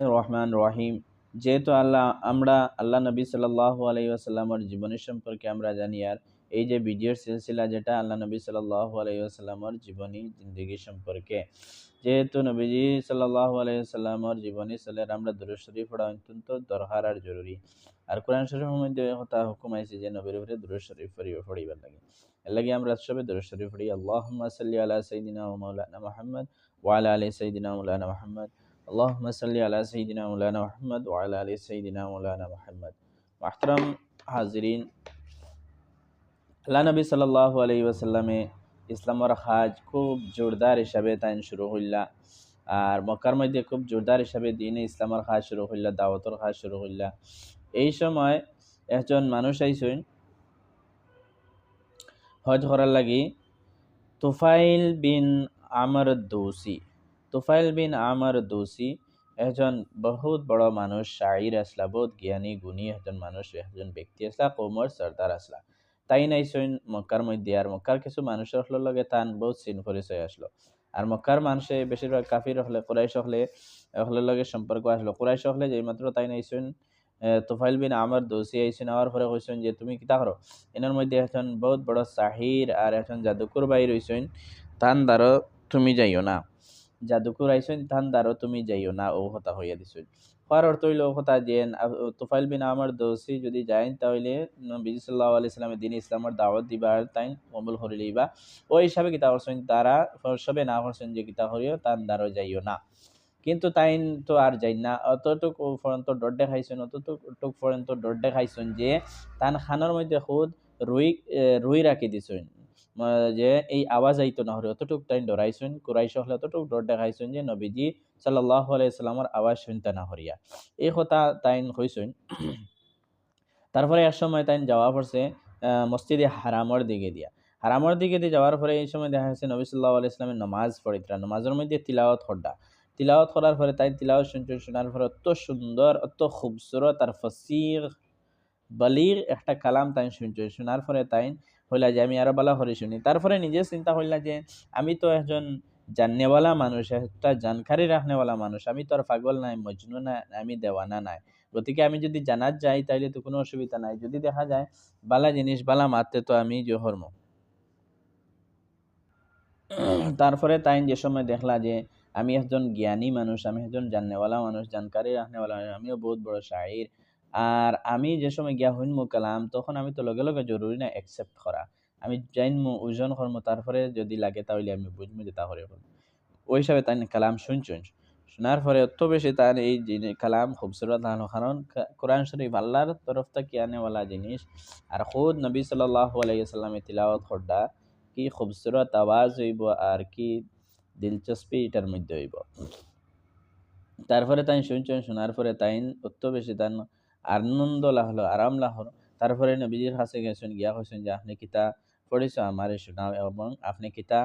রহমান রহিম যেহেতু আল্লাহ, আমরা আল্লাহ নবী সাল্লাহ আলাই আসাল্লামর জীবনী সম্পর্কে আমরা জানি, আর এই যে ভিডিওর সিলসিলা যেটা আল্লাহ নবী সাল্লাহ আলাই আসাল্লামর জীবনী জিন্দগি সম্পর্কে। যেহেতু নবীজি সাল্লাহ আলাইসাল্লামর জীবনী সালের আমরা দুরুদ শরীফ পড়া অত্যন্ত দরকার আর জরুরি। আর কোরআন শরীফের মধ্যে কথা হুকুম আইছে যে নবীর উপরে দুরুদ শরীফ পড়িবার লাগে। এর লাগে আমরা সবে দুরুদ শরীফ পড়ি, আল্লাহুম্মা সাল্লি আলা সাইয়্যিদিনা ওয়া মাওলানা মুহাম্মদ ওয়া আলা আলি সাইয়্যিদিনা মাওলানা মুহাম্মদ আল্লাহুম্মা সাল্লি আলা সাইয়্যিদিনা মাওলানা মুহাম্মদ ওয়া আলা আলি সাইয়্যিদিনা মাওলানা মুহাম্মদ মাহতারাম হাজিরিন আল্লাহ নবী সাল্লাল্লাহু আলাইহি ওয়াসাল্লামে ইসলামর খাজ খুব জোরদার হিসাবে তাইন শুরু হইলা আর মক্কার মধ্যে খুব জোরদার হিসাবে দিনে ইসলামর খাজ শুরু হইলা দাওয়াতর খাজ শুরু হইলা এই সময় একজন মানুষ আইসইন হজ করার লাগি তুফাইল বিন আমর দৌসি তুফাইল বিন আমর দৌসি একজন বহুত বড় মানুষ শাহির আসলা বহুত জ্ঞানী, গুণী একজন মানুষ একজন ব্যক্তি আসলা কোমর সর্দার আসলা তাই নাই সইন মক্কার মধ্যে। আর মক্কার কিছু মানুষের হলো লগে তান বহুত চিন পরিচয় আসলো আর মক্কার মানুষে বেশিরভাগ কাফির হলে কোরাইশ হলে হলে লগে সম্পর্ক আসলো কোরাইশ হলে যেই মাত্র তাই নাই সইন তোফাইল বিন আমার দোষী। আইসেন আওয়ার পরে কইছেন যে, তুমি কিতা করো এনার মধ্যে এখন বহুত বড় সাহির আর এখন জাদুকুর বাই রইছেন তান দ্বারো তুমি যাইও না। জাদুকুর আইসেন তান দ্বারো তুমি যাইও না ও হতা হইয়া দিছেন হওয়ার অর্থ হইল কথা যে তোফাইল বিন আমার দোষী যদি যাইন তাহলে বিজি সাল্লাহ আলি সাল্লামের দিন ইসলামের দাওয়াত দিবার তাই কবুল করি লইবা। ওই হিসাবে কিতা করছেন তারা সবে না করছেন যে কিতা করিও তান দ্বারো যাইও না। কিন্তু তাইন তো আর যাই না, অতটুকু পর্যন্ত ডর দেখাইছেন, অতটুক পর্যন্ত ডর দেখাইছেন যে তান খানোর মধ্যে খুদ রুই রুই রাখি দিছেন যে এই আওয়াজ আইতো না হরে, অতটুক তাইন ডরাইছেন কুরাইশ হলে অতটুক ডর দেখাইছেন যে নবীজি সাল্লাহ আলাইসাল্লামর আওয়াজ শুনতে না হরিয়া। এই কথা তাইন হইছেন তারপরে এক সময় তাইন যাওয়া পড়ছে মসজিদে হারামর দিকে দিয়া। হারামর দিকে দিয়ে যাওয়ার পরে এই সময় দেখা যাচ্ছে নবী সাল্লাহ আলাইসলামের নমাজ পড়িতরা নমাজের মধ্যে তিলাওয়াত হড্ডা। তিলাওয়াত করার পরে তাই তিলাওয়াত শুনছে শোনার পরে অত সুন্দর অত খুবসুরত আর ফসির, বলির একটা কালাম তাই শুনছে শোনার পরে তাই হইলা যে আমি আরও বালা করে শুনি। তারপরে নিজে চিন্তা হইলা যে আমি তো একজন জাননেওয়ালা মানুষ, একটা জানকারি রাখনেওয়ালা মানুষ, আমি তো আর পাগল নাই, মজনু না, আমি দেওয়ানা নাই। গতিকে আমি যদি জানার যাই, তাইলে তো কোনো অসুবিধা নাই। যদি দেখা যায় বালা জিনিস, বালা মারতে তো আমি জহর্ম তারপরে তাই যে সময় দেখলা যে আমি একজন জ্ঞানী মানুষ, আমি একজন জাননেওয়ালা মানুষ, জানকারি রাখনেওয়ালা মানুষ, আমিও বহুত বড় শাহির আর আমি যে সময় গিয়া হইনমু কালাম তখন আমি তো লগে লগে জরুরি না অ্যাকসেপ্ট করা। আমি জাইনমু ওজন কর্ম, তারপরে যদি লাগে তাহলে আমি বুঝব যে তাহলে ওই হিসাবে তাই কালাম শুনছুন। শোনার পরে অত বেশি তার এই কালাম খুবসুরত হলো। কারণ কোরআন শরীফ আল্লাহর তরফ থেকে আনেওয়ালা জিনিস। আর খুদ নবী সাল্লাহ তিলাওয়াত খড্ডা কি খুবসুরত আওয়াজ হইব আর কি দিলচস্পি এটার মধ্যে হইব। তারপরে তাই শুনছেন, শোনার পরে তাই অত বেশি আনন্দ লাহলো আরাম লাহলো তারপরে নবীজির কাছে গেছেন, গিয়া কইছেন যে, আপনি কিতা পড়েছ আমার শোনাও এবং আপনি কিতা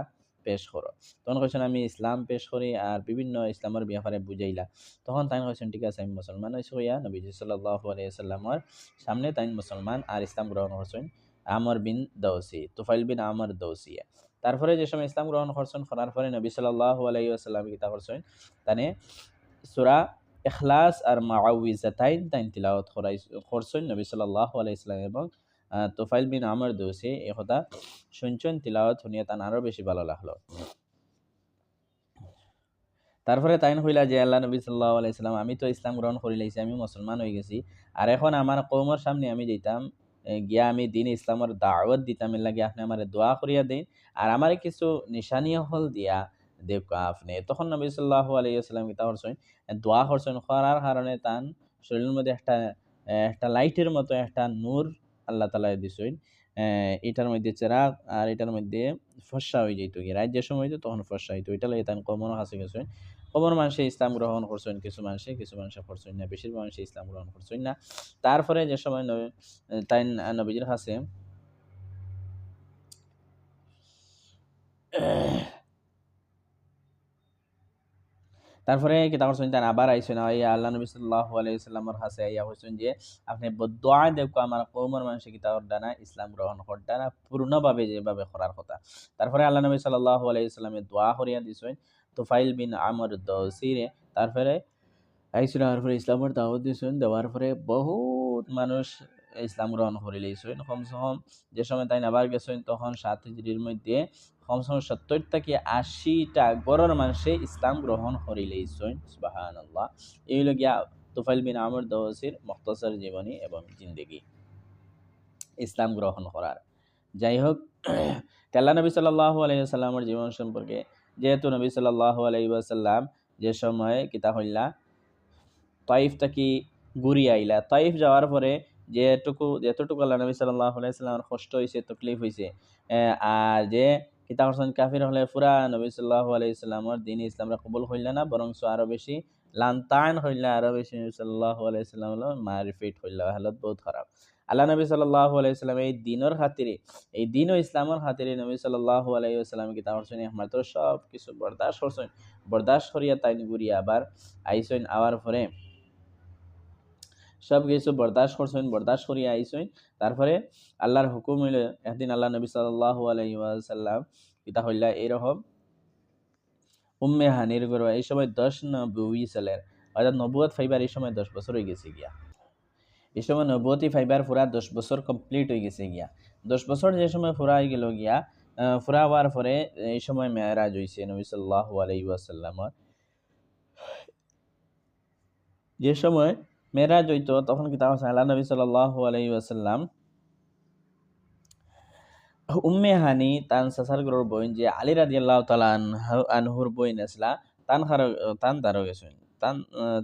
পেশ করো? তখন কইছেন, আমি ইসলাম পেশ করি আর বিভিন্ন ইসলামের ব্যাপারে বুঝাইলা। তখন তাই কইছেন, ঠিক আছে, আমি মুসলমান হয়েছি হইয়া নবীজি সাল্লাহ আলিয়াল্লামর সামনে তাই মুসলমান আর ইসলাম গ্রহণ করছেন, আমর বিন দৌসি, তুফাইল বিন আমর দৌসিয়া। তারপরে যে সময় ইসলাম গ্রহণ করছেন, করার পরে নবী সাল্লাহ আলাইসাল্লাম কিতা করছেন, তানে সুরা এখলাস আর মাউইজাতাইন তাইন তিলাওয়াত করছেন নবী সাল্লাহ আলাইসলাম এবং তোফাইল বিন আমর দোষে এ কথা শুনছেন তিলাওয়াত শুনিয়ে তান আরও বেশি ভালো লাগল তারপরে তাইন হইলা যে আল্লাহ নবী সাল্লাহ আলাইসাল্লাম আমি তো ইসলাম গ্রহণ করি লাইছি, আমি মুসলমান হয়ে গেছি। আর এখন আমার কৌমর সামনে আমি যেতাম গিয়া আমি দিন ইসলামের দাওয়াত দিতাম লাগে আপনি আমার দোয়া করিয়া দিন। আর আমার কিছু নিশানীয় হল দিয়া দেব আপনি। তখন নবী সাল্লাহ আলাইসাল্লাম কিতা করছেন দোয়া করছেন করার কারণে তান শরীরের মধ্যে একটা একটা লাইটের মতো একটা নূর আল্লাহ তালা দিছেন এটার মধ্যে চেরাগ আর এটার মধ্যে ফসা হয়ে যেত কি রাত যে সময় হইতো তখন ফসা হইতো। এটা লাগে তান কমন কাছে গেছেন কমন মানুষে ইসলাম গ্রহণ করছেন কিছু মানুষে কিছু মানুষে করছেন না বেশিরভাগ মানুষে ইসলাম গ্রহণ করছেন না তারপরে যে সময় তাই নবীজির কাছে তারপরে কিতা করছেন আবার আইসেন আইয়া আল্লাহ নবী সাল্লাহ আলাইসাল্লামর হাসে আইয়া হয়েছেন যে, আপনি বদোয়া দেখো আমার কৌমর মানুষে কিতা করডা ইসলাম গ্রহণ করডা না পূর্ণভাবে যেভাবে করার কথা। তারপরে আল্লাহ নবী সাল্লাহ আলাইসাল্লামে দোয়া করিয়া দিছেন, তোফাইল বিন আমর দসিরে। তারপরে আইসুন আর পরে ইসলামের দাওয়াত দিয়েছেন দেওয়ার পরে বহুত মানুষ ইসলাম গ্রহণ করে লইছেন। কমসে কম যে সময় তাই আবার গেছেন, তখন সাত হিজড়ির মধ্যে কমসে কম সত্তর থেকে আশিটা গড়ের মানুষে ইসলাম গ্রহণ করে লইছেন সুবাহান আল্লাহ এই হলো গিয়া তুফাইল বিন আমর দওসির মখতসর জীবনী এবং জিন্দগি ইসলাম গ্রহণ করার। যাই হোক তেল্লা নবী সাল্লাহ আলহিসাল্লামের জীবন সম্পর্কে, যেহেতু নবী সাল্লাহ আলহিবাসাল্লাম যে সময় কিতা হইলা, তাইফ থাকি ঘুরি আইলা। তাইফ যাওয়ার পরে যেটুকু, যতটুকু আল্লাহ নবী সাল্লাহ আলাইসাল্লামের কষ্ট হয়েছে তকলিফ হয়েছে আর যে কিতা করছেন কাফির হলে পুরা নবী সাল্লাহ আলাইসাল্লামর দিন ইসলামরা কবুল হইল না বরং আরও বেশি লান্তান হইলে আরও বেশি নবী সাল্লাহ আলাইসাল্লাম মারিফিট হইল হালত বহুত খারাপ। আল্লাহ নবী সাল্লাহ আলাইসাল্লাম এই দিনের খাতিরে, এই দিন ও ইসলামের খাতিরে নবী সাল্লাহ আলাইসাল্লাম কিতা করছেন মাত্র সব কিছু বরদাস্ত করছেন। বরদাস্ত করিয়া তাই ঘুরিয়া আবার আইসেন আওয়ার পরে সব কিছু বরদাস্ত করছেন বরদাস্ত করিয়া আইসেন তারপরে আল্লাহর হুকুম হইলে, একদিন আল্লাহ নবী সাল্লাহ আলাইসাল্লাম কিতা হইলা এরকম উম্মে হানির গরু এই সময় দশ নবী সালের, অর্থাৎ নবুয়াত ফাইবার এই সময় দশ বছর হয়ে গেছে গিয়া। এই সময় নবতী ফাইবার পুরা দশ বছর কমপ্লিট হয়ে গেছে গিয়া। দশ বছর যে সময় ফুরা হয়ে গেল গিয়া ফুরা হওয়ার পরে এই সময় মেয়ারাজ হয়েছে নবী সাল্লাহ আলাইসাল্লামর যে সময় মেরাজ হইতো তখন কি তাহলে আল্লাহ নবী সাল্লাহ আলাইসাল্লাম উম্মে হানি, তান সাসার গরুর বইন যে আলী রাজি আল্লাহ তালা আনহুর বইন আসলা, তান খার, তান দারো গেছেন। তান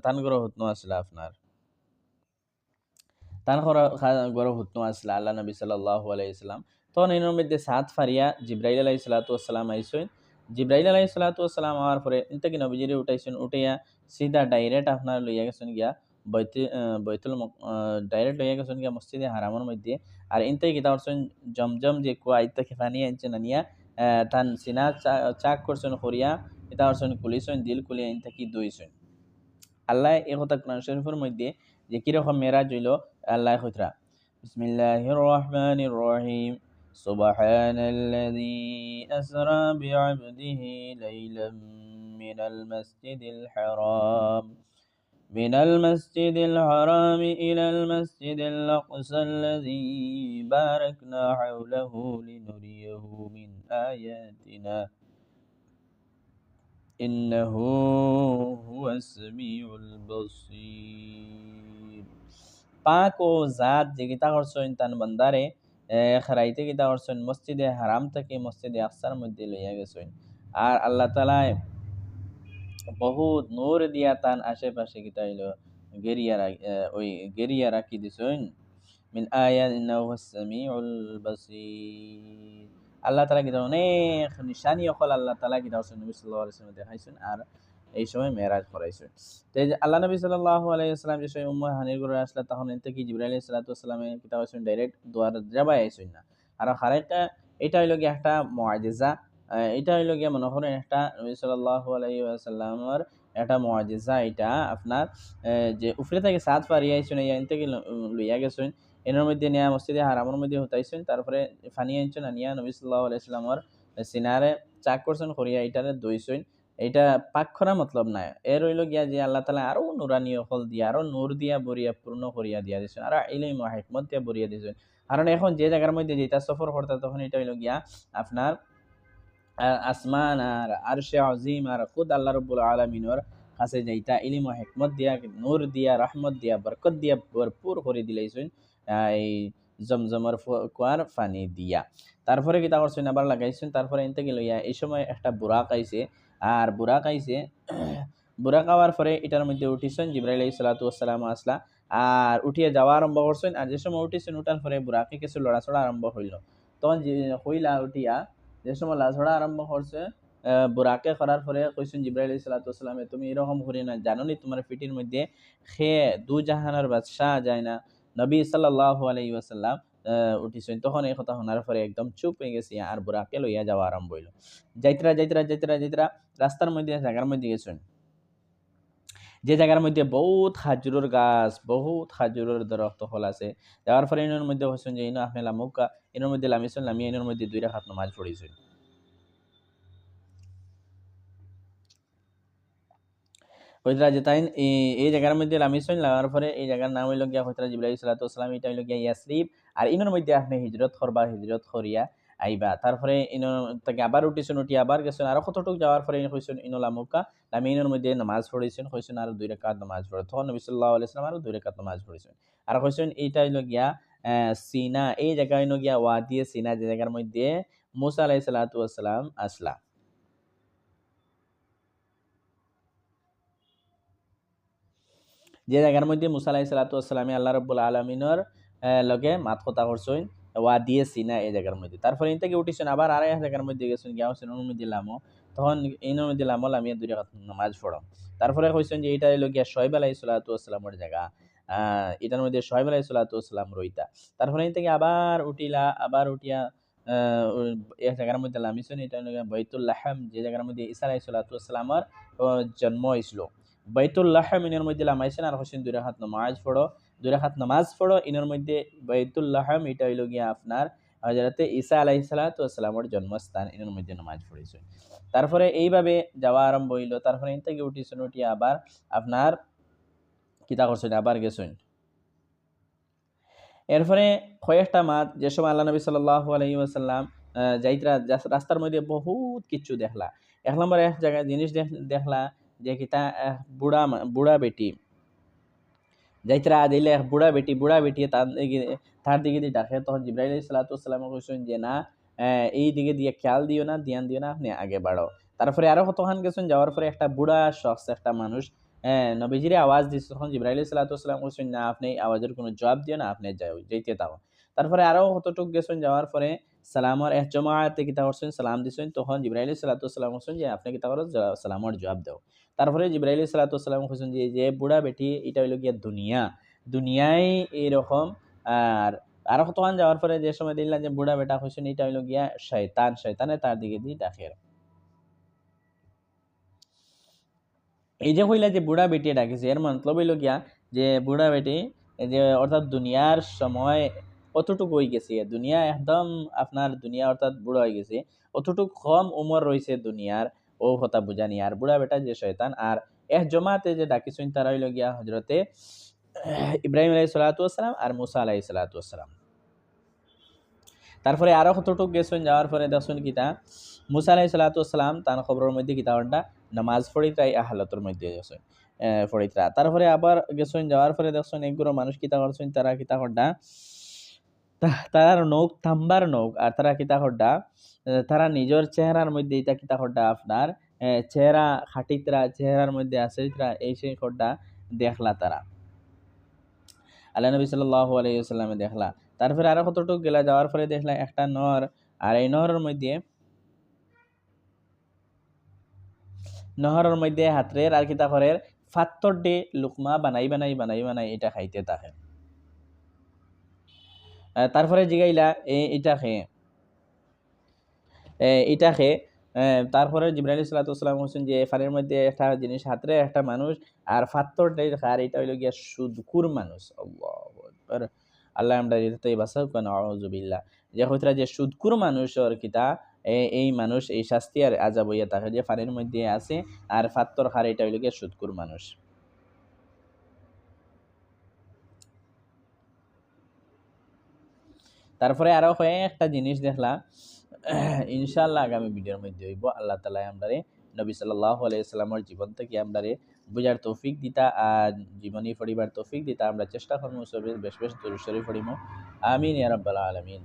তান গরু হতনো আসলা আপনার। তান গরু হতনো আসলা আল্লাহ নবী সাল্লাহ আলাইসাল্লাম তখন এর মধ্যে সাত ফারিয়া জিব্রাইল আলাই সালাতাম আইসেন। জিব্রাইল আলাই সালাতাম হওয়ার পরে ইন্তাকি নবীজিরে উঠাইছেন, উঠাইয়া সিধা ডাইরেক্ট আপনার লইয়া গেছেন গিয়া বৈতে বৈতুল ডাইরেক্ট লইয়া গেছেন গিয়া মসজিদে হারামের মধ্যে আর ইনতাই কিতা করছেন জমজম যে কুয়া ইত্যাকে ফানি আনছেন আনিয়া তান সিনা চাক করছেন করিয়া এটা করছেন কুলিছেন দিল কুলিয়া ইনতাকি দইছেন আল্লাহ এই কথা কোরআন শরীফের মধ্যে যে কিরকম মেরাজ হইল আল্লাহ হইতরা বিসমিল্লাহির রহমানির রহিম سبحان الذي أسرى بعبده ليلا من المسجد الحرام من المسجد الحرام إلى المسجد الأقصى الذي باركنا حوله لنريه من آياتنا إنه هو السميع البصير পাক ও জাত যে গীতা করছেন তান বান্দারে খারাইতে গীতা করছেন মসজিদে হারাম থেকে মসজিদে আকসার মধ্যে লইয়া গেছেন আর আল্লাহ তালায় বহুত নূর দিয়া তান আশেপাশে কিতা হইল গেরিয়া ওই গেরিয়া রাখি দিছেন। মিন সামিউল বাসীর। আল্লাহ তাআলা কিতা অনেক নিশানি অকল আল্লাহ তাআলা কিতা হচ্ছেন নবী সাল্লাল্লাহু আলাইহি ওয়াসাল্লাম দেখাইছেন আর এই সময় মেরাজ করাইছেন। যে আল্লাহ নবী আলাইহি ওয়াসাল্লাম যে সময় উম্মু হানির ঘরে আসলে, তখন এতে কি জিবরাইল আলাইহিস সালাতু ওয়াসালামে কিতা হচ্ছেন ডাইরেক্ট দুয়ার যাবাই আইছেন না। আর আরেকটা এটা হইল কি একটা মুআজিজা। এটা হইল গিয়া মনে করেন একটা নবী সাল্লাহ আলাইসাল্লামর একটা মজিজা। এটা আপনার যে উফরে থেকে সাত পারিয়া আইসুন ইয়ান থেকে লইয়া গেছেন, এনের মধ্যে নিয়া মসজিদে, হারামের মধ্যে হতাইছেন, তারপরে ফানি আনছেন আনিয়া নবী সাল্লাহ আলাইসাল্লামর সিনারে চাক করছেন করিয়া এটারে দইছেন। এইটা পাক করা মতলব নাই। এ রইল গিয়া যে আল্লাহ তালা আরও নুরানি হল দিয়া, আরও নূর দিয়া বরিয়া, পূর্ণ করিয়া দিয়া দিয়েছেন আর ইলিম হেকমত দিয়া বরিয়া দিয়েছেন কারণ এখন যে জায়গার মধ্যে যেটা সফর করতে তখন এটা হইল গিয়া আপনার আসমান আর আরশে আজিম আর খুদ আল্লাহ রব্বুল আলমিনর কাছে যাইতা, ইলিম ও হেকমত দিয়া, নূর দিয়া, রহমত দিয়া, বরকত দিয়া ভরপুর করে দিলাইছেন এই জমজমর কুয়ার ফানি দিয়া। তারপরে কিতা করছেন, আবার লাগাইছেন, তারপরে এনতে গেল, ইয়া, এই সময় একটা বুড়া আইছে, আর বুড়া আইছে বুড়া খাওয়ার পরে এটার মধ্যে উঠিছেন, জিব্রাইল সালাতু আসসালাম আসলা, আর উঠিয়ে যাওয়া আরম্ভ করছেন, আর যে সময় উঠিছেন, উঠার পরে বুড়াকে কিছু লড়াচড়া আরম্ভ হইল। তখন হইলা উঠিয়া যে সময় লাঝড়া আরম্ভ করছে বুড়াকে করার পরে কৈসুন জিব্রাইল সালাতামে তুমি এরকম ঘুরি না জানো নি তোমার পিটির মধ্যে খে দু জাহানের বাদশাহ যায় না। নবী সাল্লাহ আলাই ওয়াসাল্লাম উঠিছেন তখন এই কথা শোনার পরে একদম চুপ হয়ে গেছি আর বুড়াকে লইয়া যাওয়া আরম্ভ হইল। যাইতরা যাইতরা যাইতরা যাইতরা রাস্তার মধ্যে জায়গার মধ্যে গেছেন। যে জায়গার মধ্যে বহুত খাজুরের গাছ, বহুত খাজুরের দরখত হল আছে। যাওয়ার পরে এনের মধ্যে হচ্ছেন যে, ইনো আপনি লামুকা, এনের মধ্যে লামিছেন লামি এনের মধ্যে দুই রাখাত নমাজ পড়েছেন। হইতরা যে তাই এই জায়গার মধ্যে লামিছইন লাগার পরে এই জায়গার নাম হইল গিয়া হইতরা জিবরাইল সালাতু এটা হইল গিয়া ইয়াসরিব আর ইনোর মধ্যে আপনি হিজরত করবা হিজরত করিয়া আইবা। তারপরে ইনো তাকে আবার উঠিছেন, উঠি আবার গেছেন, আরও কতটুক যাওয়ার পরে ইনো কইছেন ইনো লামুকা লামি ইনোর মধ্যে নামাজ পড়েছেন কইছেন আর দুই রেখাত নামাজ পড়ে। তখন নবী সাল্লাল্লাহু আলাইহি সাল্লাম আরও দুই রেখাত নামাজ পড়েছেন। আর কইছেন এইটা হইল গিয়া সিনা। এই জায়গায় হইল গিয়া ওয়াদিয়ে সিনা, যে জায়গার মধ্যে মুসা আলাইহিস সালাতু আসসালাম আসলা। যে জায়গার মধ্যে মুসা আলাহি সালাতামে আল্লাহ রব্বুল আলমিনের লগে মাত কথা করছেন। ওয়া দিয়েছি না এই জায়গার মধ্যে। তারপরে ইন থেকে উঠিছেন আবার এক জায়গার মধ্যে গেছেন, গিয়া হোসেন অনুমতি লামো তখন এই অনুমতি লামো লামিয়া দুই নামাজ পড়ো তারপরে কইছেন যে এটা হইল গিয়া শোয়েব আলাহি সালাতামের জায়গা। এটার মধ্যে শোয়েব আলাহি সালাতাম রইতা। তারপরে ইন থেকে আবার উঠিলা, আবার উঠিয়া এক জায়গার মধ্যে লামিছেন, এটা বৈতুল্লাহাম যে জায়গার মধ্যে ইসা আলাহি সালাতামের জন্ম হয়েছিল বাইতুল্লাহ ইনের মধ্যে লামাইছেন আর হোসেন দুই হাত নামাজ পড়ো, দুই হাত নামাজ পড়ো, ইনের মধ্যে বাইতুল্লাহম এটা হইল গিয়া আপনার হজরতে ঈসা আলাহি সালাতামের জন্মস্থান, ইনের মধ্যে নামাজ পড়েছেন। তারপরে এইভাবে যাওয়া আরম্ভ হইল, তারপরে ইন থেকে উঠিছেন, উঠি আবার আপনার কিতা করছেন, আবার গেছেন। এরপরে কয়েকটা মাত যে সময় আল্লাহ নবী সাল্লাহ আলহি আসাল্লাম যাইতরা, রাস্তার মধ্যে বহুত কিছু দেখলা। এক নম্বর এক জায়গায় জিনিস দেখলা যে কিতা বুড়া বেটি যাইতরা দিলে বুড়া বেটি বুড়া বেটি তার দিকে দিয়ে ডাকে তখন জিব্রাইল সালাতাম কইসেন যে না এই দিকে দিয়ে খেয়াল দিও না ধ্যান দিও না আপনি আগে বাড়ো তারপরে আরও কতখান গেছেন যাওয়ার পরে একটা বুড়া শখস একটা মানুষ নবীজিরে আওয়াজ দিচ্ছে তখন জিব্রাইল সালাতাম কইসেন না আপনি আওয়াজের কোনো জবাব দিও না আপনি যাও যেতে তাও তারপরে আরও কতটুক গেছেন যাওয়ার পরে সালামর এক জমাতে কিতা করছেন সালাম দিছেন, তখন জিব্রাইল সালাতাম করছেন যে, আপনি কিতা সালামর জবাব দাও। তারপরে জিব্রাইল সালাতাম হোসেন যে যে বুড়া বেটি, এটা হইল গিয়া দুনিয়া। দুনিয়ায় এইরকম আর আরও কতক্ষণ যাওয়ার পরে যে সময় দিলাম যে, বুড়া বেটা হোসেন এটা হইল গিয়া শয়তান শয়তানে তার দিকে দিয়ে ডাকের এই যে হইলা যে বুড়া বেটি ডাকিছে, এর মতলব হইল গিয়া যে, বুড়া বেটি, যে অর্থাৎ দুনিয়ার সময় অতটুকু হয়ে গেছে। দুনিয়া একদম আপনার দুনিয়া অর্থাৎ বুড়া হয়ে গেছে। অতটুকু কম উমর রয়েছে দুনিয়ার ও হতা বুঝানি আর বুড়া বেটা যে শয়তান আর এহ জমাতে যে ডাকিছেন তারা হইল গিয়া হজরতে ইব্রাহিম আলাই সালাতাম আর মুসা আলাই সালাতাম তারপরে আরও কতটুক গেছেন যাওয়ার পরে দেখছেন কিতা মুসা আলাই সালাতাম তার খবরের মধ্যে কিতা ঘণ্টা নামাজ পড়িতাই হালতের মধ্যে গেছেন ফরিতরা তারপরে আবার গেছেন যাওয়ার পরে দেখছেন একগুলো মানুষ কিতা করছেন তারা কিতা ঘণ্টা তার নৌক থাম্বার নৌক আর তারা কিতা ঘণ্টা তারা নিজের চেহারার মধ্যে, এটা কিতা খড্ডা আপনার? চেহারা খাটিতরা, চেহারার মধ্যে আছে এই সেই খড্ডা দেখলা তারা। আল্লাহ নবী সাল্লাহ আলাইসাল্লামে দেখলা। তারপরে আরও কতটুকু গেলা, যাওয়ার পরে দেখলা একটা নর, আর এই নহরের মধ্যে নহরের মধ্যে হাতরের, আর কিতা করের ফাত্তর ডে লুকমা বানাই বানাই বানাই বানাই, এটা খাইতে থাকে। তারপরে জিগাইলা এটা খেয়ে এটাকে তারপরে জিব্রাইল সালাতাম হোসেন যে ফানের মধ্যে একটা জিনিস, হাতরে একটা মানুষ, আর ফাত্তরটাই আর এটা হইল গিয়া সুদকুর মানুষ। আল্লাহ আমরা এই যে হইতরা যে সুদকুর মানুষের কিতা এই মানুষ, এই শাস্তি আর আজাব হইয়া থাকে যে ফানের মধ্যে আছে, আর ফাত্তর হার এটা হইল গিয়া সুদকুর মানুষ। তারপরে আরও একটা জিনিস দেখলা ইনশাল্লাহ আগামী ভিডিওর মধ্যে হইব। আল্লাহ তালা আমরা নবী সাল্লাহ আলাইসাল্লামর জীবন থেকে আমরা বুঝার তৌফিক দিতা আর জীবনী ফড়িবার তৌফিক দিতা। আমরা চেষ্টা করব বেশ বেশ দূর শরীফ পড়িব আমিন ইয়ারব্বাল আলমিন।